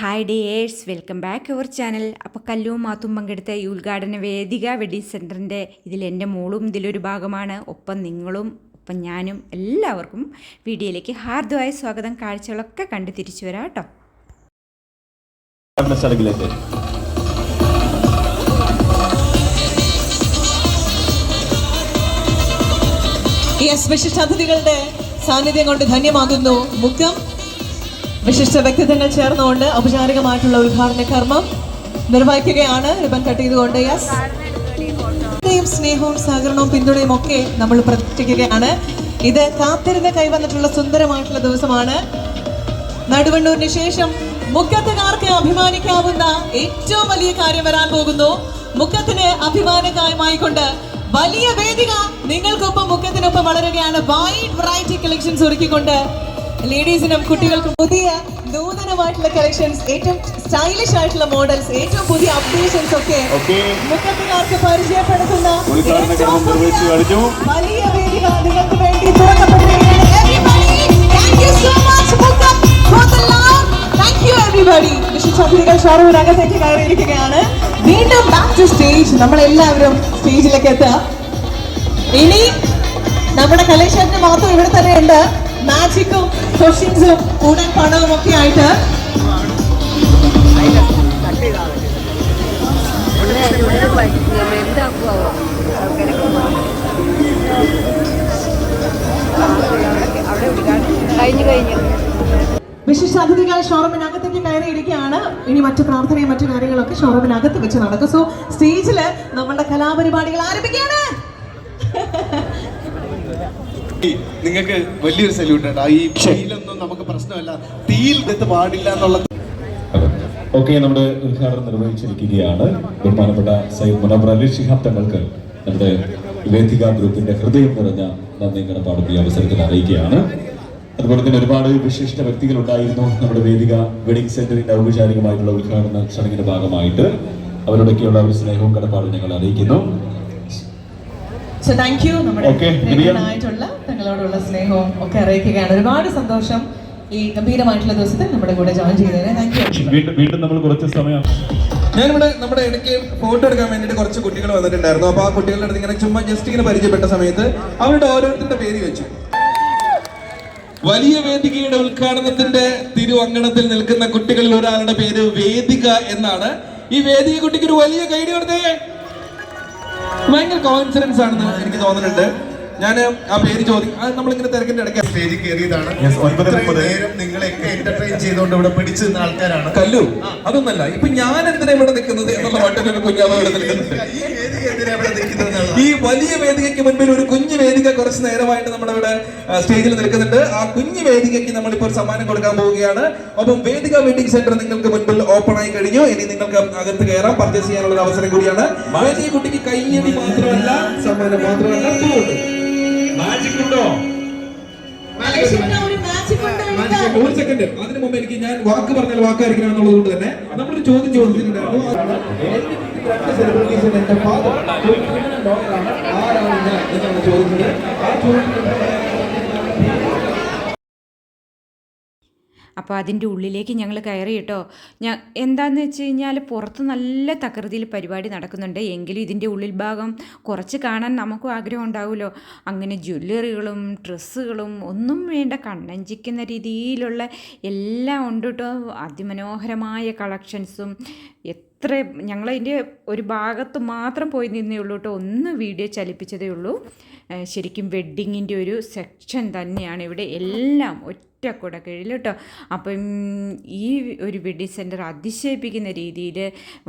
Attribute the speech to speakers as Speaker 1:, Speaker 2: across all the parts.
Speaker 1: Hi dears welcome back our channel അപ്പോൾ കല്ലുവും മാത്തും പങ്കെടുത്ത ഈ ഉദ്ഘാടന വേദിക വെഡിങ് സെന്ററിന്റെ ഇതിൽ എന്റെ മോളും ഇതിലൊരു ഭാഗമാണ്. ഒപ്പം നിങ്ങളും ഒപ്പം ഞാനും എല്ലാവർക്കും വീഡിയോയിലേക്ക് ഹാർദ്യമായ സ്വാഗതം. കാഴ്ചകളൊക്കെ കണ്ട് തിരിച്ചു വരാം കേട്ടോ.
Speaker 2: അതിഥികളുടെ സാന്നിധ്യം കൊണ്ട് ധന്യമാകുന്നു മുഖം വിശിഷ്ട വ്യക്തിത്വങ്ങൾ ചേർന്നുകൊണ്ട് ഔപചാരികമായിട്ടുള്ള ഉദ്ഘാടന കർമ്മം നിർവഹിക്കുകയാണ്. റിബൺ കട്ട് ചെയ്തുകൊണ്ട് യെസ് സ്നേഹവും സഹകരണവും പിന്തുണയും ഒക്കെ നമ്മൾ പ്രതീക്ഷിക്കുകയാണ് ഇത് കാത്തിരുന്ന് കൈവന്നിട്ടുള്ള സുന്ദരമായിട്ടുള്ള ദിവസമാണ്. നടുവണ്ണൂരിന് ശേഷം മുക്കത്തുകാർക്ക് അഭിമാനിക്കാവുന്ന ഏറ്റവും വലിയ കാര്യം വരാൻ പോകുന്നു. മുക്കത്തിന് അഭിമാനകായമായിക്കൊണ്ട് വലിയ വേദിക നിങ്ങൾക്കൊപ്പം മുക്കത്തിനൊപ്പം വളരുകയാണ്. വൈഡ് വെറൈറ്റി കളക്ഷൻസ് ഒരുക്കിക്കൊണ്ട് ലേഡീസിനും കുട്ടികൾക്കും പുതിയ നൂതനമായിട്ടുള്ള കളക്ഷൻസ് ഏറ്റവും സ്റ്റൈലിഷ് ആയിട്ടുള്ള മോഡൽസ് ഏറ്റവും പുതിയ അപ്ഡേഷൻസ് ഒക്കെ മുഖത്തിനാർക്ക് പരിചയപ്പെടുത്തുന്ന വലിയ വേദിക നിങ്ങൾക്ക് വേണ്ടി തുറക്കപ്പെട്ടിരിക്കുകയാണ് അതിഥികൾ ഷോറൂമിനകത്തേക്ക് കയറിയിരിക്കുകയാണ്. വീണ്ടും ബാക്ക് ടു സ്റ്റേജ് നമ്മളെല്ലാവരും സ്റ്റേജിലേക്ക് എത്തുക. ഇനി നമ്മുടെ കലേഷന് മാത്രം ഇവിടെ തന്നെ ഉണ്ട്. മാജിക്കും ക്വസ്റ്റ്യൻസും ഉടൻ പണവും ഒക്കെ ആയിട്ട്.
Speaker 3: കഴിഞ്ഞു കഴിഞ്ഞു.
Speaker 2: വിശിഷ്ട അതിഥികൾ ഷോറൂമിനകത്തേക്ക് കയറിയിരിക്കുകയാണ്. ഇനി മറ്റു പ്രാർത്ഥനയും മറ്റു കാര്യങ്ങളൊക്കെ ഷോറൂമിനകത്ത് വെച്ച് നടക്കും. സോ സ്റ്റേജിൽ നമ്മളുടെ കലാപരിപാടികൾ ആരംഭിക്കുകയാണ്.
Speaker 4: നിങ്ങൾക്ക് വലിയൊരു സല്യൂട്ട് ഉണ്ട്. ഈ തീയിലൊന്നും നമുക്ക് പ്രശ്നമല്ല. തീയിൽ എടുത്ത് പാടില്ല എന്നുള്ളത്
Speaker 5: ഓക്കെ നമ്മുടെ ഉദ്ഘാടനം നിർവഹിച്ചിരിക്കുകയാണ് ബഹുമാനപ്പെട്ട സയ്യിദ് മുനവർ അലി ഷിഹാബ് തങ്ങൾക്ക് നമ്മുടെ വേദിക ഗ്രൂപ്പിന്റെ ഹൃദയം നിറഞ്ഞ നന്ദി കടപ്പാടും ഈ അവസരത്തിൽ അറിയിക്കുകയാണ്. അതുപോലെ തന്നെ ഒരുപാട് വിശിഷ്ട വ്യക്തികൾ ഉണ്ടായിരുന്നു നമ്മുടെ വേദിക വെഡിങ് സെന്ററിന്റെ ഔപചാരികമായിട്ടുള്ള ഉദ്ഘാടന ചടങ്ങിന്റെ ഭാഗമായിട്ട്. അവരോടൊക്കെയുള്ള ഒരു സ്നേഹവും കടപ്പാടും ഞങ്ങൾ അറിയിക്കുന്നു.
Speaker 2: സോ താങ്ക് യു നമ്മുടെ
Speaker 5: Okay,
Speaker 2: പ്രിയങ്കരനായിട്ടുള്ള തങ്ങളോടുള്ള സ്നേഹവും ഒക്കെ അറിയിക്കുകയാണ്. ഒരുപാട് സന്തോഷം ഈ ഗംഭീരമായിട്ടുള്ള ദിവസത്തിൽ നമ്മുടെ കൂടെ ജോയിൻ ചെയ്തതിന്. താങ്ക് യു
Speaker 5: വീണ്ടും വീണ്ടും നമ്മൾ കുറച്ച് സമയം
Speaker 6: ഞാനിവിടെ നമ്മുടെ ഇടയ്ക്ക് ഫോട്ടോ എടുക്കാൻ വേണ്ടിയിട്ട് കുറച്ച് കുട്ടികൾ വന്നിട്ടുണ്ടായിരുന്നു. അപ്പൊ ആ കുട്ടികളുടെ അടുത്ത് ഇങ്ങനെ ചുമ്മാ ജസ്റ്റ് ഇങ്ങനെ പരിചയപ്പെട്ട സമയത്ത് അവരുടെ ഓരോരുത്തരുടെ പേര് വെച്ചു. വലിയ വേദികയുടെ ഉദ്ഘാടനത്തിന്റെ തിരുവങ്കണത്തിൽ നിൽക്കുന്ന കുട്ടികളിൽ ഒരാളുടെ പേര് വേദിക എന്നാണ്. ഈ വേദിക കുട്ടിക്ക് ഒരു വലിയ കൈഡി കൊടുത്തേ. ഭയങ്കര കോൺഫിഡൻസ് ആണെന്ന് എനിക്ക് തോന്നുന്നുണ്ട്. ഞാൻ ആ പേര് ചോദിക്കും അത് നമ്മളിങ്ങനെ തിരക്കിന്റെ ഇടയ്ക്ക്
Speaker 4: സ്റ്റേജിൽ കയറിയതാണ്. നേരം നിങ്ങളെയൊക്കെ എന്റർടൈൻ ചെയ്തുകൊണ്ട് ഇവിടെ പിടിച്ചു നിന്ന ആൾക്കാരാണ്.
Speaker 6: കല്ലു. അതൊന്നല്ല ഇപ്പൊ ഞാൻ എന്തിനാ ഇവിടെ നിൽക്കുന്നത് എന്നുള്ള മറ്റൊരു കുഞ്ഞാവ് ഇവിടെ നിൽക്കുന്നത്
Speaker 4: ഈ വേദിക എന്തിനാ ഇവിടെ നിൽക്കുന്നത്.
Speaker 6: ഈ വലിയ വേദികയ്ക്ക് മുൻപിൽ ഒരു കുഞ്ഞു വേദിക കുറച്ച് നേരമായിട്ട് നമ്മുടെ ഇവിടെ സ്റ്റേജിൽ നിൽക്കുന്നുണ്ട്. ആ കുഞ്ഞു വേദികയ്ക്ക് നമ്മളിപ്പോൾ ഒരു സമ്മാനം കൊടുക്കാൻ പോവുകയാണ്. ഒപ്പം വേദിക വെഡിങ് സെന്റർ നിങ്ങൾക്ക് മുൻപിൽ ഓപ്പൺ ആയി കഴിഞ്ഞു. ഇനി നിങ്ങൾക്ക് അകത്ത് കയറാം. പർച്ചേസ് ചെയ്യാനുള്ള ഒരു അവസരം കൂടിയാണ്. വേദിക കുട്ടിക്ക് കയ്യടി മാത്രമല്ല സമ്മാനം മാത്രമല്ല. പൂവുണ്ട്.
Speaker 5: മാജിക് ഉണ്ടോ?
Speaker 2: ഒരു
Speaker 6: സെക്കൻഡ് അതിന് മുമ്പ് എനിക്ക് ഞാൻ വാക്ക് പറഞ്ഞാൽ വാക്കായിരിക്കണം എന്നുള്ളത് കൊണ്ട് തന്നെ നമ്മളൊരു ചോദ്യം ചോദിച്ചിട്ടുണ്ടായിരുന്നു. രണ്ട് സെലിബ്രിറ്റീസിന് എന്റെ ഫാദർ ഡോക്ടറാണ് ആരാണ് ഞാൻ? എന്നാണ് ചോദിച്ചത്. ആ ചോദ്യത്തിന്
Speaker 1: അപ്പോൾ അതിന്റെ ഉള്ളിലേക്ക് ഞങ്ങൾ കയറി കേട്ടോ. ഞാൻ എന്താണെന്ന് വെച്ച് കഴിഞ്ഞാൽ പുറത്ത് നല്ല തകൃതിയിൽ പരിപാടി നടക്കുന്നുണ്ട്. എങ്കിലും ഇതിന്റെ ഉള്ളിൽ ഭാഗം കുറച്ച് കാണാൻ നമുക്കും ആഗ്രഹം ഉണ്ടാവുമല്ലോ. അങ്ങനെ ജ്വല്ലറികളും ഡ്രസ്സുകളും ഒന്നും വേണ്ട കണ്ണഞ്ചിക്കുന്ന രീതിയിലുള്ള എല്ലാം ഉണ്ട് കേട്ടോ. അതിമനോഹരമായ കളക്ഷൻസും. എത്ര ഞങ്ങളതിന്റെ ഒരു ഭാഗത്ത് മാത്രം പോയി നിന്നേ ഉള്ളൂ കേട്ടോ. ഒന്ന് വീഡിയോ ചലിപ്പിച്ചതേ ഉള്ളൂ. ശരിക്കും വെഡ്ഡിങ്ങിന്റെ ഒരു സെക്ഷൻ തന്നെയാണ് ഇവിടെ. എല്ലാം ഒറ്റ കുടക്കീഴിൽ കേട്ടോ അപ്പം ഈ ഒരു വെഡ്ഡിങ് സെന്റർ അതിശയിപ്പിക്കുന്ന രീതിയിൽ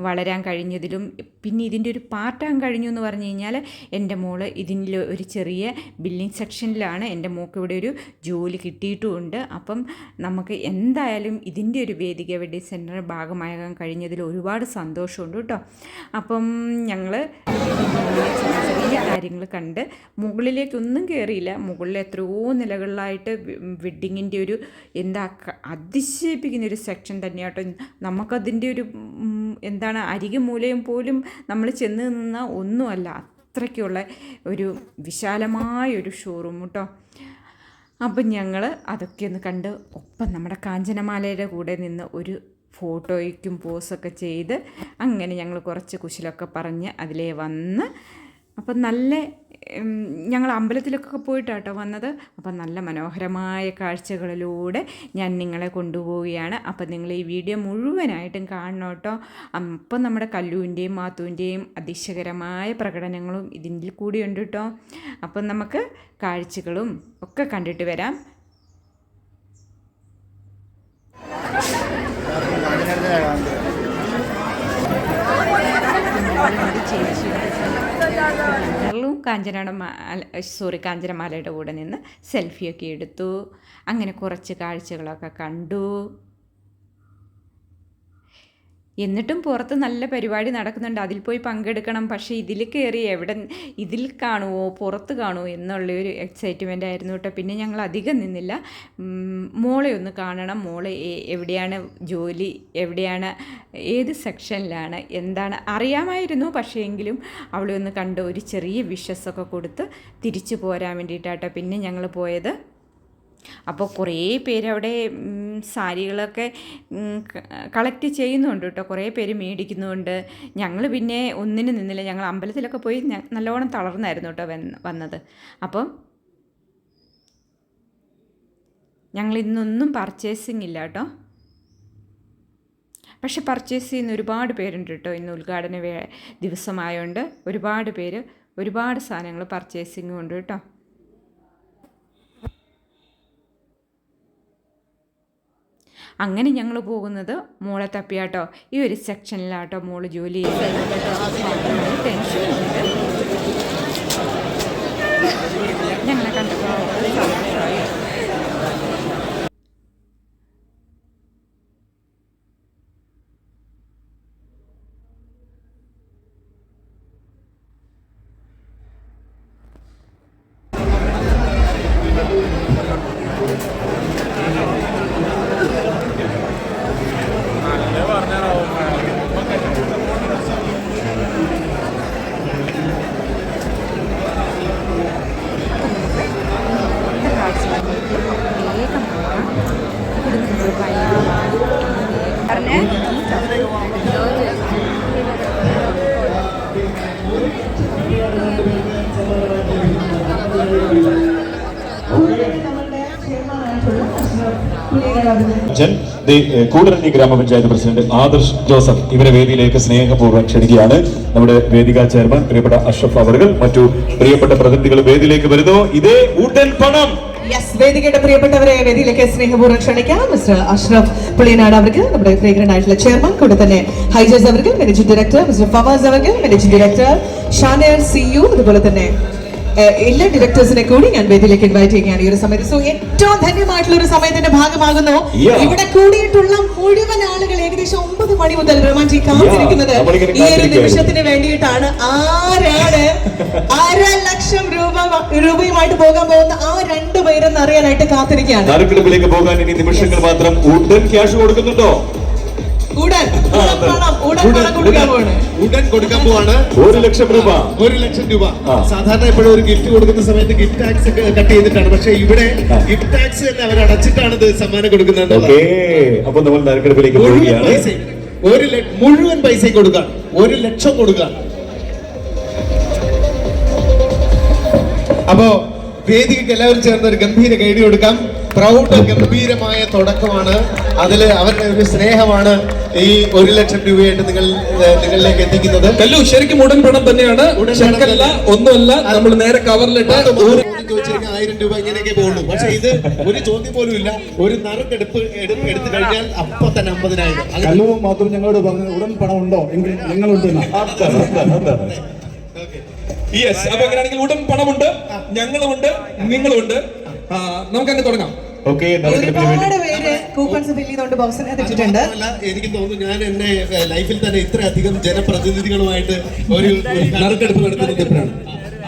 Speaker 1: വളരാൻ കഴിഞ്ഞതിലും പിന്നെ ഇതിന്റെ ഒരു പാർട്ടാൻ കഴിഞ്ഞു എന്ന് പറഞ്ഞു കഴിഞ്ഞാൽ എന്റെ മോൾ ഇതിന്റെ ഒരു ചെറിയ ബില്ലിംഗ് സെക്ഷനിലാണ് എന്റെ മോൾക്ക് ഇവിടെ ഒരു ജോലി കിട്ടിയിട്ടുമുണ്ട്. അപ്പം നമുക്ക് എന്തായാലും ഇതിന്റെ ഒരു വേദിക വെഡ്ഡിങ് സെന്റർ ഭാഗമാകാൻ കഴിഞ്ഞതിൽ ഒരുപാട് സന്തോഷമുണ്ട് കേട്ടോ. അപ്പം ഞങ്ങൾ ചെറിയ കാര്യങ്ങൾ കണ്ട് മുകളിലേക്കൊന്നും കയറിയില്ല മുകളിൽ എത്രയോ നിലകളിലായിട്ട് വെഡ്ഡിങ്ങിന്റെ ഒരു എന്താ അതിശയിപ്പിക്കുന്ന ഒരു സെക്ഷൻ തന്നെയാട്ടോ. നമുക്കതിന്റെ ഒരു എന്താണ് അരികെ മൂലയും പോലും നമ്മൾ ചെന്ന് നിന്ന ഒന്നുമല്ല. അത്രയ്ക്കുള്ള ഒരു വിശാലമായ ഒരു ഷോറൂം കേട്ടോ അപ്പം ഞങ്ങൾ അതൊക്കെ ഒന്ന് കണ്ട് ഒപ്പം നമ്മുടെ കാഞ്ചനമാലയുടെ കൂടെ നിന്ന് ഒരു ഫോട്ടോയ്ക്കും പോസൊക്കെ ചെയ്ത് അങ്ങനെ ഞങ്ങൾ കുറച്ച് കുശലൊക്കെ പറഞ്ഞ് അതിലേ വന്ന് അപ്പം നല്ല ഞങ്ങൾ അമ്പലത്തിലൊക്കെ പോയിട്ടാട്ടോ വന്നത്. അപ്പം നല്ല മനോഹരമായ കാഴ്ചകളിലൂടെ ഞാൻ നിങ്ങളെ കൊണ്ടുപോവുകയാണ്. അപ്പം നിങ്ങൾ ഈ വീഡിയോ മുഴുവനായിട്ടും കാണണം കേട്ടോ. അപ്പം നമ്മുടെ കല്ലുവിന്റെയും മാത്തുവിന്റെയും അതിശയകരമായ പ്രകടനങ്ങളും ഇതിന്റെ കൂടി ഉണ്ട് കേട്ടോ. അപ്പം നമുക്ക് കാഴ്ചകളും ഒക്കെ കണ്ടിട്ട് വരാം. ചേച്ചിയും കാഞ്ചനയുടെ സോറി കാഞ്ചനമാലയുടെ കൂടെ നിന്ന് സെൽഫിയൊക്കെ എടുത്തു. അങ്ങനെ കുറച്ച് കാഴ്ചകളൊക്കെ കണ്ടു. എന്നിട്ടും പുറത്ത് നല്ല പരിപാടി നടക്കുന്നുണ്ട്. അതിൽ പോയി പങ്കെടുക്കണം. പക്ഷേ ഇതിൽ കയറി എവിടെ ഇതിൽ കാണുമോ പുറത്ത് കാണുമോ എന്നുള്ളൊരു എക്സൈറ്റ്മെന്റ് ആയിരുന്നു കേട്ടോ. പിന്നെ ഞങ്ങൾ അധികം നിന്നില്ല. മോളെ ഒന്ന് കാണണം. മോളെ എവിടെയാണ് ജോലി? എവിടെയാണ് ഏത് സെക്ഷനിലാണ്? എന്താണ്? അറിയാമായിരുന്നു. പക്ഷേ എങ്കിലും അവളെ ഒന്ന് കണ്ട് ഒരു ചെറിയ വിഷസ്സൊക്കെ കൊടുത്ത് തിരിച്ചു പോരാൻ വേണ്ടിയിട്ടാട്ടോ പിന്നെ ഞങ്ങൾ പോയത്. അപ്പോൾ കുറേ പേരവിടെ സാരികളൊക്കെ കളക്ട് ചെയ്യുന്നുണ്ട് കേട്ടോ. കുറേ പേര് മേടിക്കുന്നുണ്ട്. ഞങ്ങൾ പിന്നെ ഒന്നിനും നിന്നില്ല. ഞങ്ങൾ അമ്പലത്തിലൊക്കെ പോയി നല്ലോണം തളർന്നായിരുന്നു കേട്ടോ വന്നത്. അപ്പം ഞങ്ങൾ ഇന്നൊന്നും പർച്ചേസിങ് ഇല്ല കേട്ടോ. പക്ഷെ പർച്ചേസ് ചെയ്യുന്ന ഒരുപാട് പേരുണ്ട് കേട്ടോ. ഇന്ന് ഉദ്ഘാടന ദിവസമായതുകൊണ്ട് ഒരുപാട് പേര് ഒരുപാട് സാധനങ്ങൾ പർച്ചേസിങ് ഉണ്ട് കേട്ടോ. അങ്ങനെ ഞങ്ങൾ പോകുന്നത് മോളെ തപ്പിയാട്ടോ. ഈ ഒരു സെക്ഷനിലാട്ടോ മോൾ ജോലി ചെയ്യുന്നത്. ടെൻഷനുണ്ട്
Speaker 5: ഏഹ്, ഗ്രാമപഞ്ചായത്ത് പ്രസിഡന്റ് ആദർശ് ജോസഫ് ഇവരെ വേദിയിലേക്ക് സ്നേഹപൂർവം ക്ഷണിക്കുകയാണ്. നമ്മുടെ വേദിക ചെയർമാൻ പ്രിയപ്പെട്ട അഷ്റഫ് അവറുകൾ മറ്റു പ്രിയപ്പെട്ട പ്രതിനിധികൾ വേദിയിലേക്ക് വരുന്നു. ഇതേ ഉടൻ പണം.
Speaker 2: വേദികയുടെ പ്രിയപ്പെട്ടവരെ വേദിയിലേക്ക് സ്നേഹപൂർവം ക്ഷണിക്കാം. മിസ്റ്റർ അഷ്റഫ് പുളിയനാട് അവർക്ക് നമ്മുടെ പ്രിയങ്കരൻ ആയിട്ടുള്ള ചെയർമാൻ കൂടെ തന്നെ ഹൈജസ് അവർക്ക് മാനേജിംഗ് ഡയറക്ടർ മിസ്റ്റർ ഫവാസ് അവർക്ക് മാനേജിംഗ് ഡയറക്ടർ ഷാനയർ സി യു അതുപോലെ തന്നെ എല്ലാ ഡയറക്ടേഴ്സിനെ കൂടി ഞാൻ വേദിയിലേക്ക് ഇൻവൈറ്റ് ചെയ്യുകയാണ്. ഈ ഒരു സമയത്ത്. സോ ഏറ്റവും ധന്യമായിട്ടുള്ള ഒരു സമയത്തിന്റെ ഭാഗമാകുന്നു. ഇവിടെ കൂടിയിട്ടുള്ള മുഴുവൻ ആളുകൾ ഏകദേശം ഒമ്പത് മണി മുതൽ റൊമാന്റിക് കാത്തിരിക്കുന്നത് ഈ ഒരു നിമിഷത്തിന് വേണ്ടിയിട്ടാണ് ആരാണ് അര ലക്ഷം രൂപ രൂപയുമായിട്ട് പോകാൻ പോകുന്ന ആ രണ്ട് പേരെന്ന് അറിയാനായിട്ട് കാത്തിരിക്കുകയാണ്.
Speaker 5: പോകാൻ ഇനി നിമിഷങ്ങൾ മാത്രം ഉടൻ ക്യാഷ് കൊടുക്കുന്നുണ്ടോ?
Speaker 2: ഉടൻ. ഉടൻ പണം ഉടൻ
Speaker 5: ഉടൻ,
Speaker 2: കൊടുക്കാൻ
Speaker 5: ഉടൻ.
Speaker 2: പോവാണ്
Speaker 4: കൊടുക്കാൻ പോവാണ്.
Speaker 5: ഒരു ലക്ഷം രൂപ.
Speaker 4: ഒരു ലക്ഷം രൂപ. സാധാരണ എപ്പോഴും ഒരു ഗിഫ്റ്റ് കൊടുക്കുന്ന സമയത്ത് ഗിഫ്റ്റ് ടാക്സ് ഒക്കെ കട്ട് ചെയ്തിട്ടാണ്. പക്ഷെ ഇവിടെ ഗിഫ്റ്റ് ടാക്സ് തന്നെ അവർ അടച്ചിട്ടാണ് ഇത് സമ്മാനം കൊടുക്കുന്നത്
Speaker 5: ഓക്കേ. അപ്പൊ നമ്മൾ നറുക്കെടുപ്പിലേക്ക് പോവുകയാണ്.
Speaker 4: പൈസ ഒരു മുഴുവൻ പൈസ കൊടുക്കാം. ഒരു ലക്ഷം കൊടുക്കാം. അപ്പോ വേദികൾക്ക് എല്ലാവരും ചേർന്ന് ഒരു ഗംഭീര കൈഡി കൊടുക്കാം. പ്രൗഢ ഗംഭീരമായ തുടക്കമാണ്. അതിൽ അവരുടെ ഒരു സ്നേഹമാണ് ഈ ഒരു ലക്ഷം രൂപയായിട്ട് നിങ്ങൾ നിങ്ങളിലേക്ക് എത്തിക്കുന്നത്.
Speaker 6: കല്ലു ശരിക്കും ഉടൻ പണം തന്നെയാണ്.
Speaker 4: ഉടനല്ല
Speaker 6: ചെക്കല്ല ഒന്നുമല്ല നമ്മൾ നേരെ കവറിലിട്ട്
Speaker 4: ചോദിച്ചിരിക്കുന്ന ആയിരം രൂപ ഇങ്ങനെയൊക്കെ പോകുള്ളൂ പക്ഷെ ഇത് ഒരു ചോദ്യം പോലും ഇല്ല. ഒരു നറുക്കെടുപ്പ് എടു- എടുത്തു കഴിഞ്ഞാൽ അപ്പൊ തന്നെ അമ്പതിനായിരം.
Speaker 3: കല്ലുവും മാത്രം ഞങ്ങളോട് പറഞ്ഞു ഉടൻ പണം ഉണ്ടോ എങ്കിൽ ഞങ്ങളുണ്ട് എന്ന്.
Speaker 5: അതാണ്, അതാണ്, അതാണ്.
Speaker 6: യെസ് അപ്പൊ അങ്ങനെയാണെങ്കിൽ ഉടൻ പണമുണ്ട് ഞങ്ങളുമുണ്ട് നിങ്ങളുമുണ്ട്. ആ, നമുക്ക് അങ്ങ് തുടങ്ങാം
Speaker 2: ഒരുപാട് പേര് കൂപ്പൺസ് ഫിൽ ചെയ്തുകൊണ്ട് ബോക്സിനകത്ത്
Speaker 4: അത് എനിക്ക് തോന്നുന്നു ഞാൻ എന്നെ ലൈഫിൽ തന്നെ ഇത്രയധികം ജനപ്രതിനിധികളുമായിട്ട് ഒരു
Speaker 6: നറുക്കെടുപ്പ് നടത്തുന്നത് ഇപ്പോഴാണ്.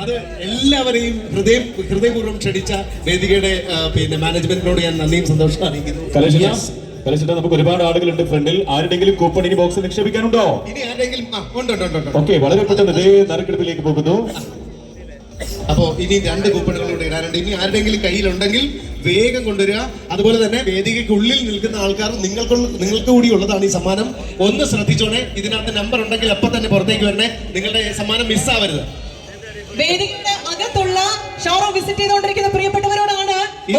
Speaker 4: അത് എല്ലാവരെയും ഹൃദയം ഹൃദയപൂർവം ക്ഷണിച്ച വേദികയുടെ പിന്നെ മാനേജ്മെന്റിനോട് ഞാൻ നന്ദിയും സന്തോഷം അറിയിക്കുന്നു.
Speaker 5: കലശിട്ട കലശിട്ട നമുക്ക് ഒരുപാട് ആളുകളുണ്ട് ഫ്രണ്ടിൽ. ആരുടെങ്കിലും കൂപ്പൺ ഇനി ബോക്സ് നിക്ഷേപിക്കാനുണ്ടോ?
Speaker 4: ഇനി ആരെങ്കിലും
Speaker 5: ഓക്കെ വളരെ പെട്ടെന്ന് ഇതേ നറുക്കെടുപ്പിലേക്ക് പോകുന്നു.
Speaker 4: അപ്പോ ഇനി രണ്ട് കൂപ്പണുകളിലൂടെ ഇടാനുണ്ട് ഇനി ആരുടെങ്കിലും കയ്യിലുണ്ടെങ്കിൽ വേഗം കൊണ്ടുവരിക. അതുപോലെ തന്നെ വേദികയ്ക്കുള്ളിൽ നിൽക്കുന്ന ആൾക്കാർ നിങ്ങൾക്ക് നിങ്ങൾക്ക് കൂടി ഉള്ളതാണ് ഈ സമ്മാനം. ഒന്ന് ശ്രദ്ധിച്ചോണേ. ഇതിനകത്ത് നമ്പർ ഉണ്ടെങ്കിൽ അപ്പൊ തന്നെ പുറത്തേക്ക് വരണേ. നിങ്ങളുടെ സമ്മാനം മിസ്സാവരുത്
Speaker 2: വേദികയുടെ അകത്തുള്ള ഷോറൂം വിസിറ്റ് ചെയ്തുകൊണ്ടിരിക്കുന്ന പ്രിയപ്പെട്ടവരോടാണ്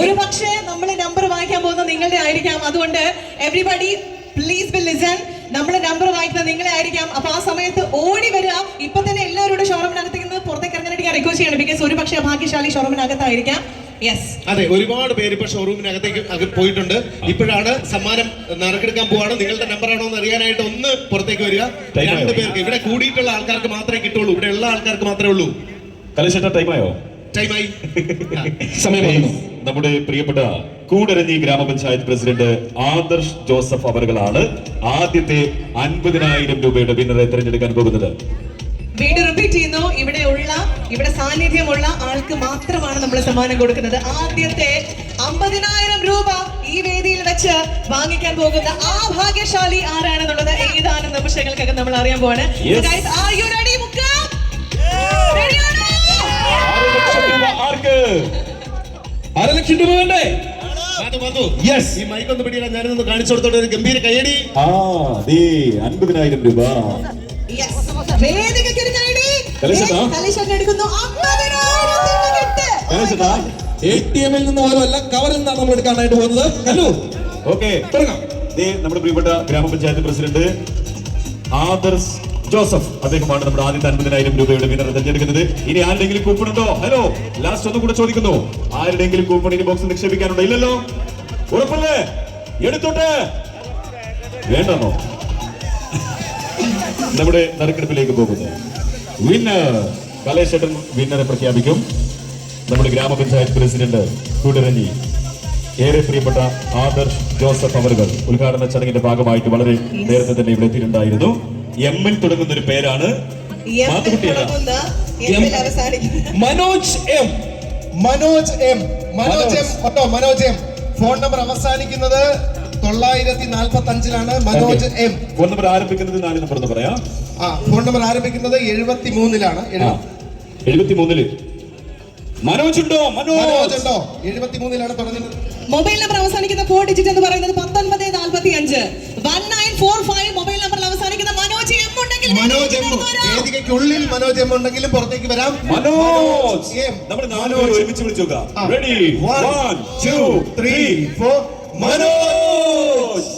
Speaker 2: ഒരു പക്ഷേ നമ്മൾ നമ്പർ വായിക്കാൻ പോകുന്നത് നിങ്ങളുടെ ആയിരിക്കാം. അതുകൊണ്ട് എവറിബഡി പ്ലീസ് ബി ലിസൺ നമ്മൾ നമ്പർ വായിക്കുന്നത് നിങ്ങളെ ആയിരിക്കാം. അപ്പൊ ആ സമയത്ത് ഓടി വരിക. ഇപ്പൊ തന്നെ എല്ലാവരോടും ഷോറൂമിനകത്തേക്ക് നിന്ന് പുറത്തേക്ക് ഇറങ്ങാനായിട്ട് ഞാൻ റിക്വസ്റ്റ് ചെയ്യണം. ബിക്കോസ് ഒരു പക്ഷേ ഭാഗ്യശാലി ഷോറൂമിനകത്തായിരിക്കാം യെസ്
Speaker 4: അതെ ഒരുപാട് പേര് ഇപ്പൊ ഷോറൂമിനകത്തേക്ക് പോയിട്ടുണ്ട്. ഇപ്പോഴാണ് സമ്മാനം നറുക്കെടുക്കാൻ പോവാണ്. നിങ്ങളുടെ നമ്പർ ആണോ എന്ന് അറിയാനായിട്ട് ഒന്ന് പുറത്തേക്ക് വരിക. രണ്ട് പേർക്ക്. ഇവിടെ കൂടിയിട്ടുള്ള ആൾക്കാർക്ക് മാത്രമേ കിട്ടുള്ളൂ. ഇവിടെ ഉള്ള ആൾക്കാർക്ക് മാത്രമേ ഉള്ളൂ.
Speaker 5: കലേശേട്ട ടൈമായോ
Speaker 4: ടൈമായി
Speaker 6: സമയമായിരുന്നു
Speaker 5: നമ്മുടെ പ്രിയപ്പെട്ട കൂടരഞ്ഞി ഗ്രാമപഞ്ചായത്ത് പ്രസിഡന്റ് ആദർശ് ജോസഫ് അവറുകളാണ് ആദ്യത്തെ അൻപതിനായിരം രൂപയുടെ വിന്നറെ തിരഞ്ഞെടുക്കാൻ പോകുന്നത്.
Speaker 2: വീണ്ടും റിപ്പീറ്റ് ചെയ്യുന്നു. ഇവിടെ ഉള്ള ഇവിടെ സാന്നിധ്യമുള്ള ആൾക്ക് മാത്രമാണ് നമ്മൾ സമ്മാനം കൊടുക്കുന്നത്. ആദ്യത്തെ അമ്പതിനായിരം രൂപ ഈ വേദിയിൽ വെച്ച് വാങ്ങിക്കാൻ പോകുന്ന ആ ഭാഗ്യശാലി ആരാണെന്നുള്ളത് ഏതാനും നിമിഷങ്ങൾക്കകം നമ്മൾ അറിയാൻ പോവാണ്.
Speaker 5: ആർക്ക്?
Speaker 6: അര ലക്ഷം രൂപ വേണ്ടേ?
Speaker 4: വന്നു ഈ മൈക്ക് ഒന്ന് പിടിയില്ല ഞാനൊന്ന് കാണിച്ചു കൊടുത്തോട്ടെ ഒരു ഗംഭീര കയ്യടി.
Speaker 5: ആ ദേ അൻപതിനായിരം രൂപ.
Speaker 2: കൈയടി.
Speaker 6: എ ടി എമ്മിൽ നിന്ന് കവറിൽ നിന്നാണ് നമ്മൾ എടുക്കാനായിട്ട് പോകുന്നത്. ഹലോ
Speaker 5: ഓക്കെ
Speaker 6: തുടങ്ങാം.
Speaker 5: ദേ നമ്മുടെ പ്രിയപ്പെട്ട ഗ്രാമപഞ്ചായത്ത് പ്രസിഡന്റ് ആദർശ് ജോസഫ് അദ്ദേഹമാണ് നമ്മുടെ ആദ്യത്തെ അൻപതിനായിരം രൂപയുടെ വിന്നർ തിരഞ്ഞെടുക്കുന്നത്. ഇനി ആരുടെങ്കിലും കൂപ്പൺ ഉണ്ടോ? ഹലോ ലാസ്റ്റ് ഒന്നും കൂടെ ചോദിക്കുന്നു. ആരുടെങ്കിലും കൂപ്പൺ ഇനി ബോക്സ് നിക്ഷേപിക്കാനുണ്ടോ? ഇല്ലല്ലോ? ഉറപ്പല്ലേ? എടുത്തോട്ടെ? വേണ്ടെന്നോ? നമ്മുടെ നറുക്കെടുപ്പിലേക്ക് പോകുന്നു. വിന്നർ കലേശേട്ടൻ വിന്നറെ പ്രഖ്യാപിക്കും. നമ്മുടെ ഗ്രാമപഞ്ചായത്ത് പ്രസിഡന്റ് കൂടരഞ്ഞി ഏറെ പ്രിയപ്പെട്ട ആദർശ് ജോസഫ് അവറുകൾ ഉദ്ഘാടന ചടങ്ങിന്റെ ഭാഗമായിട്ട് വളരെ നേരത്തെ തന്നെ ഇവിടെ എത്തിയിട്ടുണ്ടായിരുന്നു. എമ്മിൽ തുടങ്ങുന്ന ഒരു പേരാണ്
Speaker 2: M M
Speaker 6: Manoj M
Speaker 4: Manoj M Manoj M കേട്ടോ മനോജ് എം ഫോൺ നമ്പർ അവസാനിക്കുന്നത് തൊള്ളായിരത്തി നാൽപ്പത്തി അഞ്ചിലാണ് മനോജ് എം
Speaker 5: ഫോൺ നമ്പർ ആരംഭിക്കുന്നത് നാല് നമ്പർ എന്ന് പറയാം.
Speaker 4: ആ ഫോൺ നമ്പർ ആരംഭിക്കുന്നത് എഴുപത്തി മൂന്നിലാണ്
Speaker 5: എഴുപത്തി മൂന്നിൽ മനോജ് ഉണ്ടോ
Speaker 4: മനോജ്. ഉണ്ടോ എഴുപത്തി മൂന്നിലാണ് തുടങ്ങുന്നത്.
Speaker 2: മൊബൈൽ നമ്പർ അവസാനിക്കുന്ന ഫോർ ഡിജിറ്റ് എന്ന് പറയുന്നത് പത്തൊൻപത് നാൽപ്പത്തി അഞ്ച് one nine four five mobile Manoj M ഉണ്ടെങ്കിൽ
Speaker 4: മനോജ് എം
Speaker 2: വേദികയ്ക്ക് വരാം.
Speaker 4: വേദികയ്ക്കുള്ളിൽ മനോജ് എം. ഉണ്ടെങ്കിലും പുറത്തേക്ക് വരാം
Speaker 5: മനോജ്.
Speaker 4: നമ്മുടെ
Speaker 5: നമ്മൾ നാല് പേര് ഒരുമിച്ച് വിളിച്ചു. Ready one two three
Speaker 4: four.
Speaker 5: Manoj.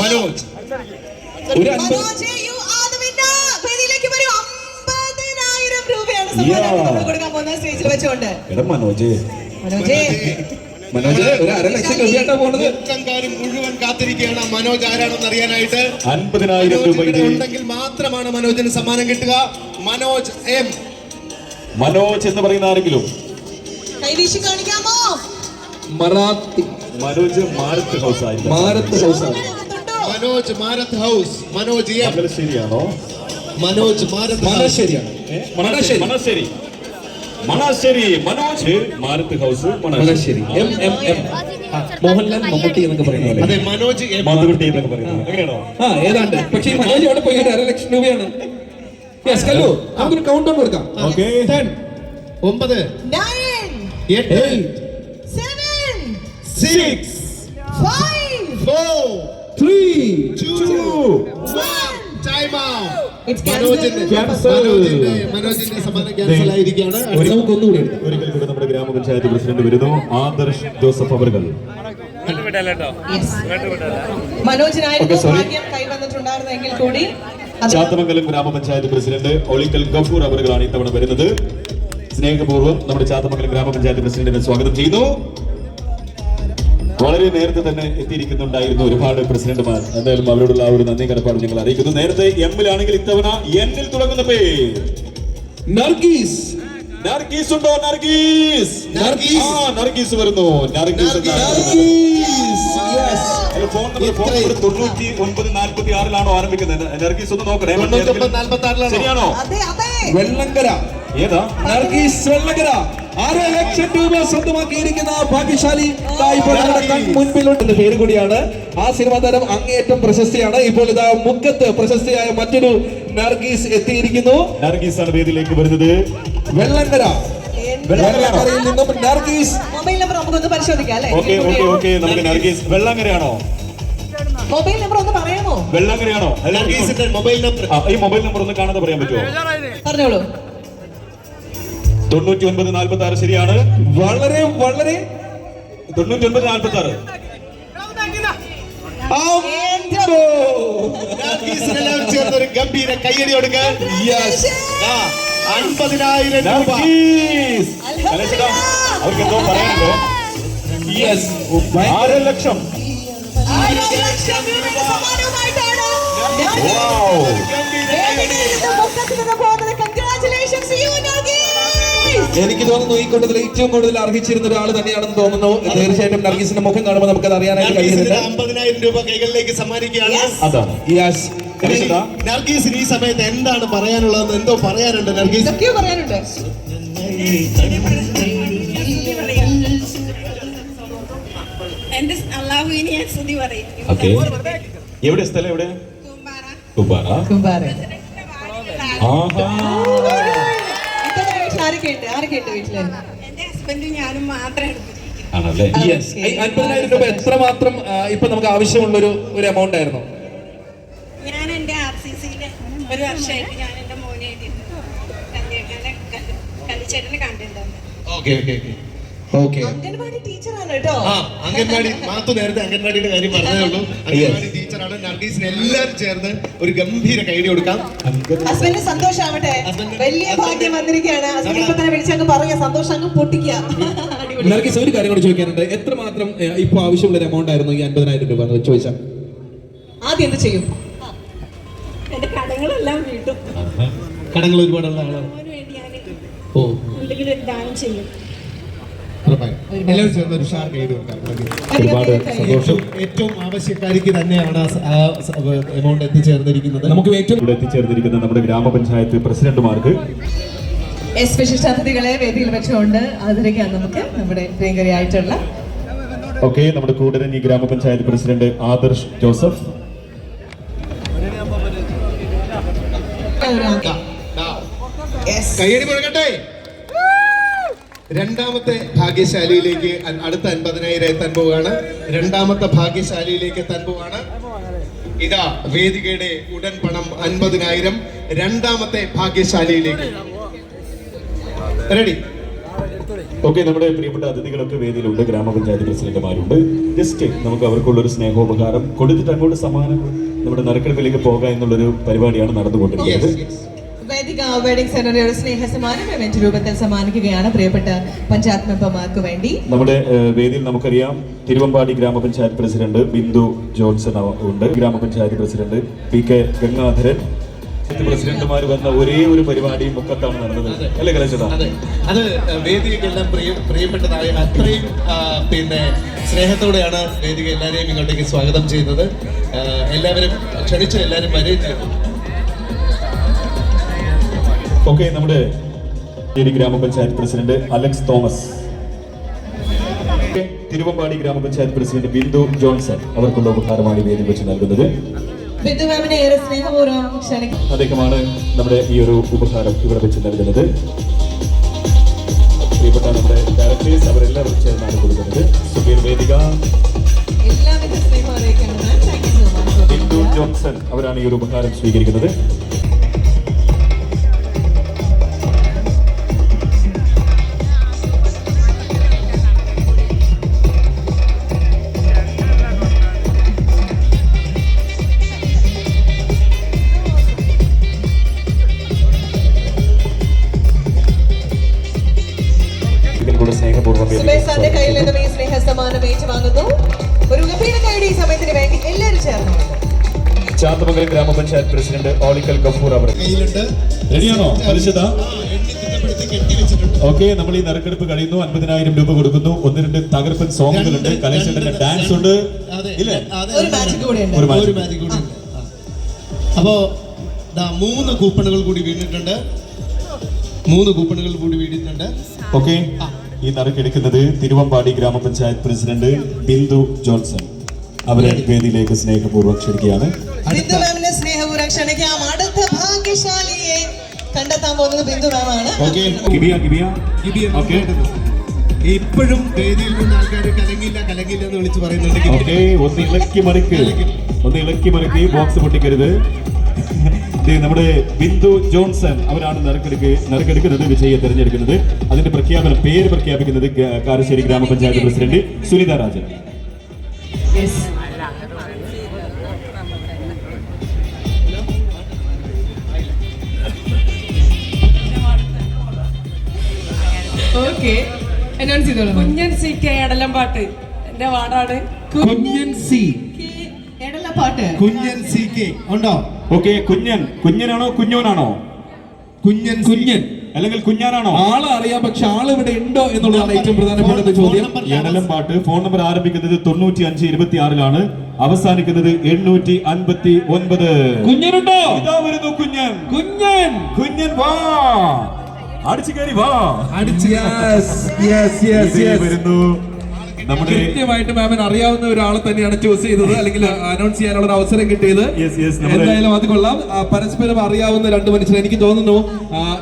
Speaker 4: Manoj.
Speaker 6: ഒരു അൻപത്
Speaker 2: മനോജ്,
Speaker 5: മനോജ്
Speaker 6: ഒരു അര ലക്ഷം രൂപയായിട്ടാ പോണത്.
Speaker 4: മുഴുവൻ കാത്തിരിക്കുകയാണ്. മനോജ് ആരാണെന്ന് അറിയാനായിട്ട്
Speaker 5: അൻപതിനായിരം രൂപ
Speaker 4: ഉണ്ടെങ്കിൽ മാത്രമാണ് മനോജിന് സമ്മാനം കിട്ടുക. മനോജ് എം.
Speaker 5: മനോജ് എന്ന് പറയുന്ന ആരെങ്കിലും?
Speaker 2: കൈവീശി കാണിക്കാമോ?
Speaker 6: Marathi.
Speaker 5: Manoj Marath house
Speaker 6: Marath
Speaker 2: house?
Speaker 4: Manoj Marath house. Manoj
Speaker 5: ശരിയാണോ
Speaker 4: മനോജ് മാരത് മനോജ്
Speaker 6: ശരി Manassery
Speaker 5: Manassery Manassery Manoj Marath house
Speaker 6: Manassery. M M M. Mohanlal Mammootty എന്നൊക്കെ പറയുന്നത്
Speaker 4: അതെ മനോജ് എം.
Speaker 5: മാത്തുകുട്ടി എന്നൊക്കെ പറയുന്നത്. അങ്ങനെയാണോ?
Speaker 6: ആ ഏതാണ്ട്. പക്ഷേ ഈ മനോജ് അവിടെ പോയി ഒരു അര ലക്ഷം രൂപയാണ് യെസ് കല്ലു നമുക്കൊരു കൗണ്ട് ഡൗൺ കൊടുക്കാം
Speaker 5: ഓക്കെ
Speaker 4: ഒമ്പത് എട്ട് six
Speaker 2: five,
Speaker 4: four
Speaker 6: three.
Speaker 4: Time
Speaker 2: It's
Speaker 5: ഒരിക്കൽ കൂടെ നമ്മുടെ ഗ്രാമപഞ്ചായത്ത് പ്രസിഡന്റ് വരുന്നു. ആദർശ് ജോസഫ് അവർകൾ.
Speaker 2: മനോജിനായിരുന്നു. ഭാഗ്യം കൈവന്നിട്ടുണ്ടായിരുന്നെങ്കിൽ കൂടി
Speaker 5: ചാത്തമംഗലം ഗ്രാമപഞ്ചായത്ത് പ്രസിഡന്റ് ഒളിക്കൽ ഗഫൂർ അവറുകളാണ് ഇത്തവണ വരുന്നത്. സ്നേഹപൂർവം നമ്മുടെ ചാത്തമംഗലം ഗ്രാമപഞ്ചായത്ത് പ്രസിഡന്റിനെ സ്വാഗതം ചെയ്യുന്നു വളരെ നേരത്തെ തന്നെ എത്തിയിരിക്കുന്നുണ്ടായിരുന്നു ഒരുപാട് പ്രസിഡന്റുമാർ. എന്തായാലും അവരോടുള്ള ആ ഒരു നന്ദി കടപ്പാട് ഞങ്ങൾ അറിയിക്കുന്നു. നേരത്തെ എമ്മിലാണെങ്കിൽ ഇത്തവണ എന്നിൽ തുടങ്ങുന്ന പേര്.
Speaker 6: നർഗീസ്.
Speaker 5: നർഗീസ് ഉണ്ടോ? നർഗീസ്.
Speaker 4: നർഗീസ്.
Speaker 5: ആ നർഗീസ് വരുന്നു. നർഗീസ് എന്നാണ്.
Speaker 6: Yes
Speaker 5: phone number phone number തൊണ്ണൂറ്റി ഒൻപത് നാൽപ്പത്തി ആറിലാണോ ആരംഭിക്കുന്നത്? നർഗീസ് ഒന്ന് നോക്കണേ ശരിയാണോ?
Speaker 2: അതെ അതെ.
Speaker 6: വെള്ളങ്കര.
Speaker 5: ഏതാ?
Speaker 6: നർഗീസ് വെള്ളങ്കര. അര ലക്ഷം രൂപ സ്വന്തമാക്കിയിരിക്കുന്ന ഭാഗ്യശാലി ഇപ്പോൾ നമ്മുടെ കൺ മുൻപിലുണ്ട് പേര് കൂടിയാണ്. ആ സിനിമ താരം അങ്ങേയറ്റം പ്രശസ്തിയാണ്. ഇപ്പോൾ ഇതാ മുക്കത്ത് പ്രശസ്തിയായ മറ്റൊരു നർഗീസ് എത്തിയിരിക്കുന്നു.
Speaker 5: നർഗീസ് ആണ് വേദിയിലേക്ക് വരുന്നത്.
Speaker 6: വെള്ളങ്കര. വെള്ളങ്കരയിൽ നിന്നും നർഗീസ്
Speaker 2: മൊബൈൽ നമ്പർ നമുക്കൊന്ന് പരിശോധിക്കാം അല്ലേ?
Speaker 5: ഓക്കെ ഓക്കെ ഓക്കെ നമുക്ക് നർഗീസ് വെള്ളങ്ങരയാണോ
Speaker 2: മൊബൈൽ നമ്പർ ഒന്ന് പറയാമോ?
Speaker 5: വെള്ളങ്ങരയാണോ
Speaker 4: നർഗീസിന്റെ മൊബൈൽ നമ്പർ.
Speaker 5: ഈ മൊബൈൽ നമ്പർ ഒന്ന് കാണാതെ പറയാൻ പറ്റുമോ?
Speaker 2: പറഞ്ഞോളൂ.
Speaker 5: തൊണ്ണൂറ്റി ഒൻപത് നാൽപ്പത്തി ആറ് ശരിയാണ്.
Speaker 6: വളരെ വളരെ
Speaker 5: തൊണ്ണൂറ്റി ഒൻപത് നാൽപ്പത്തി ആറ്
Speaker 4: ഗംഭീര കയ്യടി കൊടുക്ക
Speaker 6: Yes.
Speaker 4: അൻപതിനായിരം രൂപ.
Speaker 5: നർഗീസ് കലേശടാ, അവർക്ക് എന്തോ പറയാനുണ്ടോ.
Speaker 6: Yes.
Speaker 5: ആറ് ലക്ഷം.
Speaker 2: ആയിരം ലക്ഷം
Speaker 6: എനിക്ക് തോന്നുന്നു ഈ കൂട്ടത്തിൽ ഏറ്റവും കൂടുതൽ അർഹിച്ചിരുന്ന ഒരാൾ തന്നെയാണെന്ന് തോന്നുന്നു. തീർച്ചയായിട്ടും നർഗീസിന്റെ മുഖം കാണുമ്പോൾ നമുക്ക് അറിയാനായിട്ട് കഴിയുന്നില്ല
Speaker 4: അമ്പതിനായിരം രൂപ കൈകളിലേക്ക് സമ്മാനിക്കുകയാണ്.
Speaker 5: അതാ?
Speaker 6: യെസ്
Speaker 4: നർഗീസിന് ഈ സമയത്ത് എന്താണ് പറയാനുള്ളത് എന്തോ പറയാനുണ്ട് നർഗീസ്?
Speaker 2: ഇതൊക്കെയോ പറയാനുണ്ട്.
Speaker 7: എന്റെ അള്ളാഹുവിനെ ഞാൻ സ്തുതി പറയും.
Speaker 5: ഓക്കെ. എവിടെ സ്ഥലം എവിടെ?
Speaker 7: കൂമ്പാറ.
Speaker 5: കുബാറ
Speaker 2: കുമ്പാരം
Speaker 5: ആഹാ.
Speaker 2: ആരൊക്കെയുണ്ട് ആരൊക്കെയുണ്ട് വീട്ടിൽ?
Speaker 7: എന്റെ ഹസ്ബൻഡും ഞാനും മാത്രമേ
Speaker 5: ആണല്ലേ?
Speaker 6: യെസ് അൻപതിനായിരം രൂപ എത്രമാത്രം മാത്രം ഇപ്പൊ നമുക്ക് ആവശ്യമുള്ള ഒരു ഒരു എമൗണ്ട് ആയിരുന്നു?
Speaker 7: ഞാൻ എന്റെ ആർ സി സിയിലെ ഒരു വർഷമായിട്ട് ഞാൻ എന്റെ മോനെ കല്ലിച്ചേട്ടനെ കണ്ടിട്ടുണ്ടായിരുന്നു.
Speaker 4: Okay okay okay
Speaker 6: okay
Speaker 2: anganwadi ടീച്ചറാണ് കേട്ടോ.
Speaker 4: ആ അംഗൻവാടി മാത്തു നേരത്തെ അംഗൻവാടിയുടെ കാര്യം പറഞ്ഞതേ ഉള്ളൂ. അംഗൻവാടി ടീച്ചറാണ് നർഗീസിന് എല്ലാവരും ചേർന്ന് ഒരു ഗംഭീര കൈഡി കൊടുക്കാം.
Speaker 2: ഹസ്ബൻഡ് സന്തോഷാവട്ടെ.
Speaker 4: ഹസ്ബൻഡ്
Speaker 2: വലിയ ഭാഗ്യം വന്നിരിക്കുകയാണ്. ഹസ്ബൻഡ് ഇപ്പൊ തന്നെ വിളിച്ചങ്ങ് പറയാ. സന്തോഷം അങ്ങ്
Speaker 6: നർഗീസ് ഒരു കാര്യം കൂടി ചോദിക്കാനുണ്ട്. എത്ര മാത്രം ഇപ്പൊ ആവശ്യമുള്ള ഒരു എമൗണ്ട് ആയിരുന്നു ഈ അൻപതിനായിരം രൂപ? എന്ന് ചോദിച്ചാൽ.
Speaker 2: ആദ്യം എന്ത് ചെയ്യും?
Speaker 7: എന്റെ കടങ്ങളെല്ലാം വീട്ടും.
Speaker 4: കടങ്ങൾ ഒരുപാടുള്ള ആളാണ്
Speaker 6: ഓ.
Speaker 7: എന്തെങ്കിലും ഒരു ദാനം ചെയ്യും.
Speaker 4: എല്ലാവരും ചേർന്ന് ഒരു ഷാർ
Speaker 5: ഒരുപാട് സന്തോഷം.
Speaker 4: ഏറ്റവും ആവശ്യക്കാരിക്ക് തന്നെയാണ് ആ എമൗണ്ട് എത്തിച്ചേർന്നിരിക്കുന്നത്.
Speaker 6: നമുക്ക് ഏറ്റവും
Speaker 5: ഇവിടെ എത്തിച്ചേർന്നിരിക്കുന്ന നമ്മുടെ ഗ്രാമപഞ്ചായത്ത് പ്രസിഡന്റുമാർക്ക്.
Speaker 2: എസ് വിശിഷ്ടാതിഥികളെ വേദിയിൽ വെച്ചുകൊണ്ട് ആദരിക്കാം നമുക്ക് നമ്മുടെ പ്രിയങ്കരിയായിട്ടുള്ള.
Speaker 5: ഓക്കെ നമ്മുടെ കൂടരഞ്ഞി ഗ്രാമപഞ്ചായത്ത് പ്രസിഡന്റ് ആദർശ് ജോസഫ്.
Speaker 4: കയ്യടി കൊടുക്കട്ടെ രണ്ടാമത്തെ ഭാഗ്യശാലിയിലേക്ക് അടുത്ത അൻപതിനായിരം എത്താൻ പോവുകയാണ്. രണ്ടാമത്തെ ഭാഗ്യശാലിയിലേക്ക് എത്താൻ പോവുകയാണ്. ഇതാ വേദികയുടെ ഉടൻ പണം അൻപതിനായിരം. രണ്ടാമത്തെ ഭാഗ്യശാലിയിലേക്ക്. റെഡി
Speaker 5: ഓക്കെ നമ്മുടെ പ്രിയപ്പെട്ട അതിഥികളൊക്കെ വേദിയിലുണ്ട്. ഗ്രാമപഞ്ചായത്ത് പ്രസിഡന്റുമാരുണ്ട്. ജസ്റ്റ് നമുക്ക് അവർക്കുള്ളൊരു സ്നേഹോപകാരം കൊടുത്തിട്ട് അങ്ങോട്ട് സമ്മാനം നമ്മുടെ നറുക്കെടുപ്പിലേക്ക് പോകുക എന്നുള്ളൊരു പരിപാടിയാണ് നടന്നുകൊണ്ടിരിക്കുന്നത്.
Speaker 2: വേദിക വെഡിങ് സെന്ററിയുടെ ഒരു സ്നേഹ സമ്മാനം ഇവന്റ് രൂപത്തിൽ സമ്മാനിക്കുകയാണ് പ്രിയപ്പെട്ട പഞ്ചായത്ത് മെമ്പർമാർക്ക് വേണ്ടി.
Speaker 5: നമ്മുടെ വേദിയിൽ നമുക്കറിയാം തിരുവമ്പാടി ഗ്രാമപഞ്ചായത്ത് പ്രസിഡന്റ് ബിന്ദു ജോൺസൺ ഉണ്ട്. ഗ്രാമപഞ്ചായത്ത് പ്രസിഡന്റ് പി കെ ഗംഗാധരൻ. പ്രസിഡന്റുമാർ വന്ന ഒരേ ഒരു പരിപാടി മുക്കത്താണ് നടന്നത്. അല്ലേ കലേശതാ
Speaker 4: അതെ. അത് വേദികൾക്കെല്ലാം പ്രിയ പ്രിയപ്പെട്ടതായ അത്രയും പിന്നെ സ്നേഹത്തോടെയാണ് വേദിക എല്ലാവരെയും ഇങ്ങോട്ടേക്ക് സ്വാഗതം ചെയ്യുന്നത്. എല്ലാവരും ക്ഷണിച്ച് എല്ലാവരും വരികയും
Speaker 5: ഓക്കെ നമ്മുടെ ചേരി ഗ്രാമപഞ്ചായത്ത് പ്രസിഡന്റ് അലക്സ് തോമസ്. തിരുവമ്പാടി ഗ്രാമപഞ്ചായത്ത് പ്രസിഡന്റ് ബിന്ദു ജോൺസൺ അവർക്കുള്ള ഉപഹാരമാണ് വേദി വെച്ച് നൽകുന്നത്. അദ്ദേഹമാണ് നമ്മുടെ ഈ ഒരു ഉപഹാരം ഇവിടെ വെച്ച് നൽകുന്നത്. പ്രിയപ്പെട്ട നമ്മുടെ ഡയറക്ടേഴ്സ് അവരെല്ലാവരും ചേർന്നാണ് കൊടുക്കുന്നത്. സുബീർ വേദിക. ബിന്ദു ജോൺസൺ അവരാണ് ഈ ഒരു ഉപഹാരം സ്വീകരിക്കുന്നത്. പ്രസിഡന്റ് ഓളിക്കൽ ഗഫൂർ അവർ. റെഡിയാണോ പരിശുദ്ധ ഓക്കെ നമ്മൾ ഈ നറുക്കെടുപ്പ് കഴിയുന്നു. അൻപതിനായിരം രൂപ കൊടുക്കുന്നു. ഒന്ന് രണ്ട് തകർപ്പൻ സോങ്ങുകളുണ്ട്. കലേശന്റെ ഡാൻസ് ഉണ്ട്.
Speaker 4: അതെ,
Speaker 5: ഇല്ലേ?
Speaker 2: ഒരു മാജിക് കൂടെ ഉണ്ട്.
Speaker 5: ഒരു
Speaker 4: ഒരു മാജിക് കൂടി ഉണ്ട്. ആ. അപ്പോ ദാ മൂന്ന് കൂപ്പണുകൾ കൂടി വീണിട്ടുണ്ട്. മൂന്ന് കൂപ്പണുകൾ കൂടി വീണിട്ടുണ്ട്.
Speaker 5: ഓക്കെ ഈ നറുക്കെടുക്കുന്നത് തിരുവമ്പാടി ഗ്രാമപഞ്ചായത്ത് പ്രസിഡന്റ് ബിന്ദു ജോൺസൺ. അവരെ വേദിയിലേക്ക് സ്നേഹപൂർവം ക്ഷണിക്കുകയാണ്.
Speaker 2: ക്ഷണിക്കാം. അടുത്ത ഭാഗ്യശാലിയെ കണ്ടെത്താൻ പോകുന്നത് ബിന്ദു മാമാണ് ആണ്.
Speaker 4: ഓക്കെ
Speaker 5: കിബിയ കിബിയ. ഓക്കെ
Speaker 4: ഇപ്പോഴും വേദിയിൽ നിന്ന് ആൾക്കാർ കലങ്ങില്ല കലങ്ങില്ല എന്ന് വിളിച്ച് പറയുന്നുണ്ട്
Speaker 5: ഓക്കെ ഒന്ന് ഇളക്കി മറിക്ക്. ഒന്ന് ഇളക്കി മറിക്ക്. ബോക്സ് പൊട്ടിക്കരുത്. നമ്മുടെ ബിന്ദു ജോൺസൺ അവരാണ് നറുക്കെടുക്ക് നറുക്കെടുക്കുന്നത് വിജയെ തെരഞ്ഞെടുക്കുന്നത്. അതിന്റെ പ്രഖ്യാപനം പേര് പ്രഖ്യാപിക്കുന്നത് കാരശ്ശേരി ഗ്രാമപഞ്ചായത്ത് president Sunitha Rajan.
Speaker 2: Okay. Announce ചെയ്തോളൂ?
Speaker 7: കുഞ്ഞൻ സി കെ എടലമ്പാട്ട് എന്റെ വാടാണ്.
Speaker 4: കുഞ്ഞൻ സി.
Speaker 2: എടല പാട്ട്.
Speaker 4: Kunjan C K. ഉണ്ടോ?
Speaker 5: ഓക്കെ കുഞ്ഞൻ. കുഞ്ഞനാണോ കുഞ്ഞോനാണോ?
Speaker 4: കുഞ്ഞൻ
Speaker 6: കുഞ്ഞൻ.
Speaker 5: അല്ലെങ്കിൽ കുഞ്ഞാനാണോ?
Speaker 6: ആളെ അറിയാം പക്ഷെ ആൾ ഇവിടെ ഉണ്ടോ എന്നുള്ളതാണ് ഏറ്റവും പ്രധാനപ്പെട്ട ചോദ്യം.
Speaker 5: എടലം പാട്ട്. ഫോൺ നമ്പർ ആരംഭിക്കുന്നത് തൊണ്ണൂറ്റി അഞ്ച് ഇരുപത്തി ആറിലാണ് അവസാനിക്കുന്നത് എണ്ണൂറ്റി അൻപത്തി ഒൻപത്
Speaker 6: കുഞ്ഞനുണ്ടോ?
Speaker 5: ഇതാ വരുന്നു കുഞ്ഞൻ.
Speaker 6: കുഞ്ഞൻ.
Speaker 5: കുഞ്ഞൻ വാ. അടിച്ചു കയറി വാ.
Speaker 6: യെസ് യെസ് യെസ് യെസ്
Speaker 5: വരുന്നു നമ്മുടെ
Speaker 6: കൃത്യമായിട്ട് മാമിന് അറിയാവുന്ന ഒരാളെ തന്നെയാണ് ചൂസ് ചെയ്തത്. അല്ലെങ്കിൽ അനൗൺസ് ചെയ്യാനുള്ള ഒരു അവസരം കിട്ടിയത്. എന്തായാലും അത് കൊള്ളാം. പരസ്പരം അറിയാവുന്ന രണ്ട് മനുഷ്യർ എനിക്ക് തോന്നുന്നു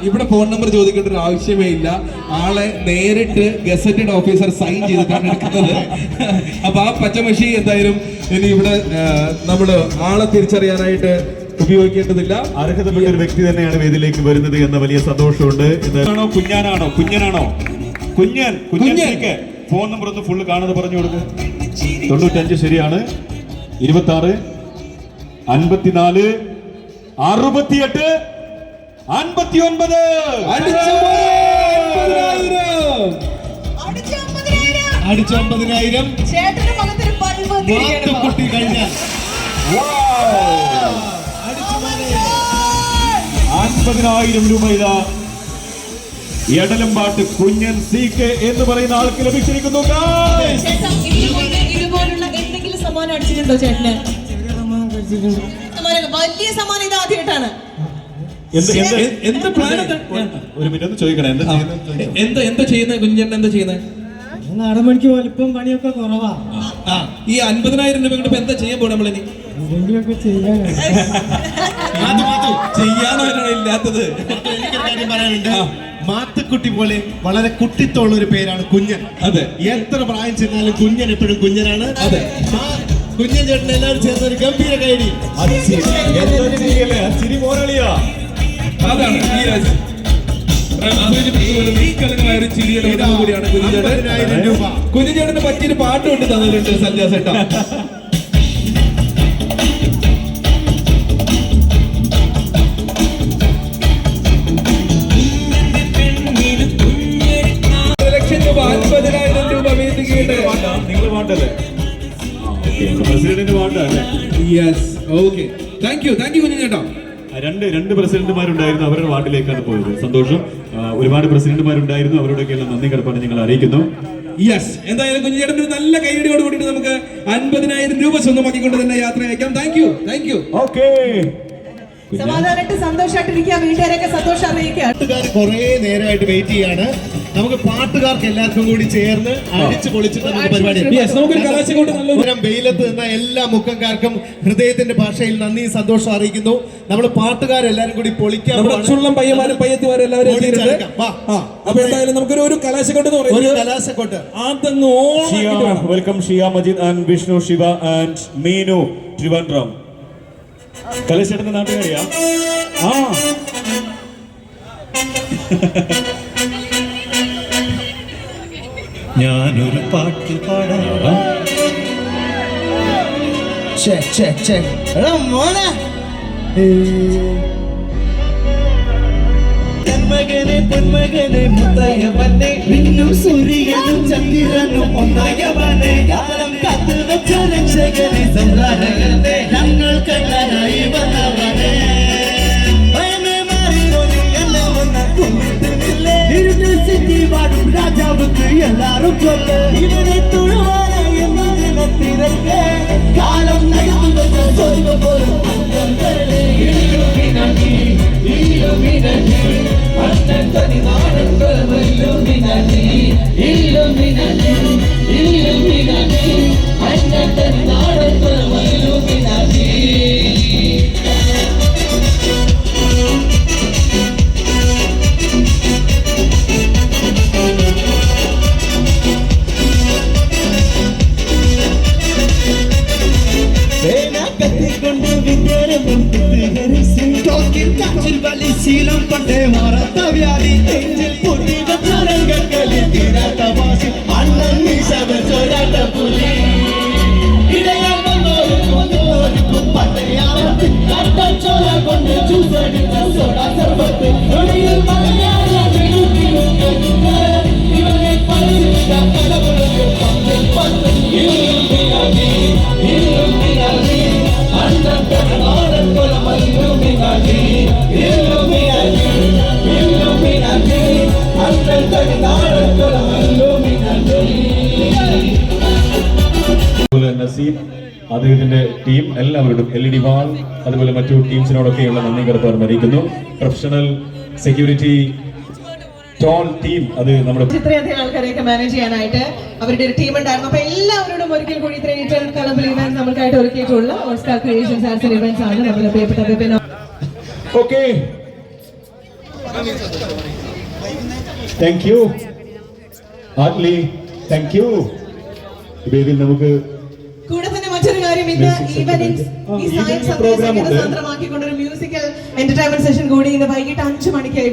Speaker 6: ഇവിടെ ഫോൺ നമ്പർ ചോദിക്കേണ്ട ഒരു ആവശ്യമേ ഇല്ല. ആളെ നേരിട്ട് ഗസറ്റഡ് ഓഫീസർ സൈൻ ചെയ്തിട്ടാണ് എടുക്കുന്നത്. അപ്പൊ ആ പച്ചമഷി എന്തായാലും ഇനി ഇവിടെ നമ്മൾ ആളെ തിരിച്ചറിയാനായിട്ട് ഉപയോഗിക്കേണ്ടതില്ല.
Speaker 5: അർഹതപ്പെട്ട ഒരു വ്യക്തി തന്നെയാണ് വേദിയിലേക്ക് വരുന്നത് എന്ന വലിയ സന്തോഷമുണ്ട്. ആണോ കുഞ്ഞാനാണോ? കുഞ്ഞനാണോ? കുഞ്ഞൻ.
Speaker 6: കുഞ്ഞൻ
Speaker 5: ഫോൺ നമ്പർ ഒന്ന് ഫുള്ള് കാണുന്നത് പറഞ്ഞു കൊടുക്ക്. തൊണ്ണൂറ്റഞ്ച് ശരിയാണ്. ഇരുപത്തി ആറ് അൻപത്തിനാല് അറുപത്തിയെട്ട് അൻപത്തി ഒൻപത്
Speaker 6: അടിച്ചു പോരെ, അൻപതിനായിരം.
Speaker 5: അൻപതിനായിരം രൂപ ഇതാ എടലമ്പാട്ട് കുഞ്ഞൻ സി കെ എന്ന് പറയുന്ന ആൾക്ക് ലഭിച്ചിരിക്കുന്നു
Speaker 2: ഇതുപോലുള്ള എന്തെങ്കിലും സമ്മാനം അടിച്ചിട്ടുണ്ടോ ചേട്ടന്? സമ്മാനം വലിയ സമ്മാനം ഇത് ആദ്യമായിട്ടാണ്.
Speaker 5: എന്ത് എന്ത്
Speaker 6: എ- എന്ത്
Speaker 5: ഒരു മിനിറ്റ് ഒന്ന് ചോദിക്കണേ. എന്താ ചെയ്യുന്നത്
Speaker 6: എന്താ എന്താ ചെയ്യുന്നത് കുഞ്ഞൻ എന്താ ചെയ്യുന്നത്
Speaker 8: നാടൻ മണിക്ക് വലിപ്പം പണിയൊക്കെ കുറവാ.
Speaker 6: ആ ഈ അൻപതിനായിരം രൂപ കൊണ്ട് എന്താ ചെയ്യാൻ പോകണം നമ്മളിനി? ഇല്ലാത്തത്.
Speaker 4: എനിക്കൊരു കാര്യം പറയാനുണ്ട്. മാത്തുക്കുട്ടി പോലെ വളരെ കുട്ടിത്തോളം ഒരു പേരാണ് കുഞ്ഞൻ.
Speaker 6: അതെ.
Speaker 4: എത്ര പ്രായം ചെന്നാലും കുഞ്ഞൻ എപ്പോഴും കുഞ്ഞനാണ്.
Speaker 6: അതെ.
Speaker 4: കുഞ്ഞൻ ചേട്ടൻ എല്ലാവരും ചേർന്ന ഒരു ഗംഭീര കൈഡി
Speaker 5: ചിരി പോരളിയാ
Speaker 6: അതാണ് ഈ രാജ്യം ചിരിയുടെ കൂടിയാണ് കുഞ്ഞുചേട്ടൻ കുഞ്ഞുചേട്ടന് പറ്റിയൊരു പാട്ടുണ്ട് തന്നിട്ടുണ്ട് Sanja okay thank you thank you കുഞ്ഞുചേട്ടാ
Speaker 5: രണ്ട് രണ്ട് പ്രസിഡന്റുമാരുണ്ടായിരുന്നു അവരുടെ വാർഡിലേക്കാണ് പോയത്. സന്തോഷം. ഒരുപാട് പ്രസിഡന്റുമാരുണ്ടായിരുന്നു. അവരോടൊക്കെയുള്ള നന്ദി കടപ്പാട് നിങ്ങൾ അറിയിക്കുന്നു.
Speaker 6: യെസ് എന്തായാലും കുഞ്ഞുചേട്ടൻ ഒരു നല്ല കൈയടിയോട് കൂടിയിട്ട് നമുക്ക് അൻപതിനായിരം രൂപ സ്വന്തമാക്കിക്കൊണ്ട് തന്നെ യാത്ര അയക്കാം. Thank you thank you
Speaker 5: okay
Speaker 2: സമാധാനമായിട്ട് സന്തോഷമായിട്ടിരിക്കുക വീട്ടുകാരൊക്കെ സന്തോഷം അറിയിക്കുക
Speaker 4: പാട്ടുകാർ കുറേ നേരമായിട്ട് വെയിറ്റ് ചെയ്യാണ്. നമുക്ക് പാട്ടുകാർക്ക് എല്ലാവർക്കും കൂടി ചേർന്ന് അടിച്ചു പൊളിച്ചിട്ട് നമുക്ക് പരിപാടി വെയിലത്ത് നിന്ന എല്ലാ മുക്കംകാർക്കും ഹൃദയത്തിന്റെ ഭാഷയിൽ നന്ദി സന്തോഷം അറിയിക്കുന്നു. നമ്മൾ പാട്ടുകാരെല്ലാരും കൂടി പൊളിക്കാൻ.
Speaker 6: ചുള്ളം പയ്യന്മാരും പയ്യത്തിമാരും എല്ലാവരും എത്തിയിട്ടുണ്ട്. ആ അപ്പൊ എന്തായാലും നമുക്കൊരു ഒരു കലാശക്കൊട്ട് എന്ന്
Speaker 4: ഒരു
Speaker 6: പറയുന്നത്
Speaker 4: കലാശക്കൊട്ട്
Speaker 6: അതങ്ങ് വേണം
Speaker 5: മജീദ് ആൻഡ് വിഷ്ണു ശിവ ആൻഡ് മീനു ട്രിവാൻഡ്രം കലേശേട്ടന്റെ നാട്ടുകാരിയാ? ആ.
Speaker 4: ഞാനൊരു പാട്ട് പാടാം. മോനെ. தென்மகனே முத்தையவனே விண்ணும் சூரியனும் சந்திரனும் ஒன்னாயவனே காலம் காத்து வச்ச ரட்சகனே சந்தாரகனே நங்கள் கண்ணனாய் வந்தவனே. எல்லாரும் சொல்ல. இவனை தொழுவார ഇവനെ തുഴുവാനായി അന്നത്തെ നാടൻ
Speaker 5: നസീം അദ്ദേഹത്തിന്റെ ടീം എല്ലാവരോടും എൽ ഇ ഡി വാൾ അതുപോലെ മറ്റു ടീംസിനോടൊക്കെയുള്ള നന്ദി കടത്തവർ അറിയിക്കുന്നു പ്രൊഫഷണൽ സെക്യൂരിറ്റി ടോൾ ടീം അത് നമ്മുടെ
Speaker 2: ഇത്രയധികം ആൾക്കാരെയൊക്കെ മാനേജ് ചെയ്യാനായിട്ട് അവരുടെ ഒരു ടീം ഉണ്ടായിരുന്നു. അപ്പൊ എല്ലാവരോടും ഒരിക്കൽ കൂടി ഇത്രയും കളബിൾ ഇവന്റ് നമ്മൾക്കായിട്ട് ഒരുക്കിയിട്ടുള്ള ഓസ്കാർ ക്രിയേഷൻസ് ആൻഡ് ഇവന്റ്സ് ആണ് നമ്മുടെ പ്രിയപ്പെട്ട
Speaker 5: okay thank you Atlee thank you വേദിയിൽ നമുക്ക്
Speaker 2: കൂടെ തന്നെ മറ്റൊരു കാര്യം. ഇന്ന് ഈവനിങ് ഈ
Speaker 5: സയൻസ്.
Speaker 2: സന്ദേശം ഒരു മ്യൂസിക്കൽ എന്റർടൈൻമെന്റ് സെഷൻ കൂടി ഇന്ന് വൈകിട്ട് അഞ്ചു മണിക്ക്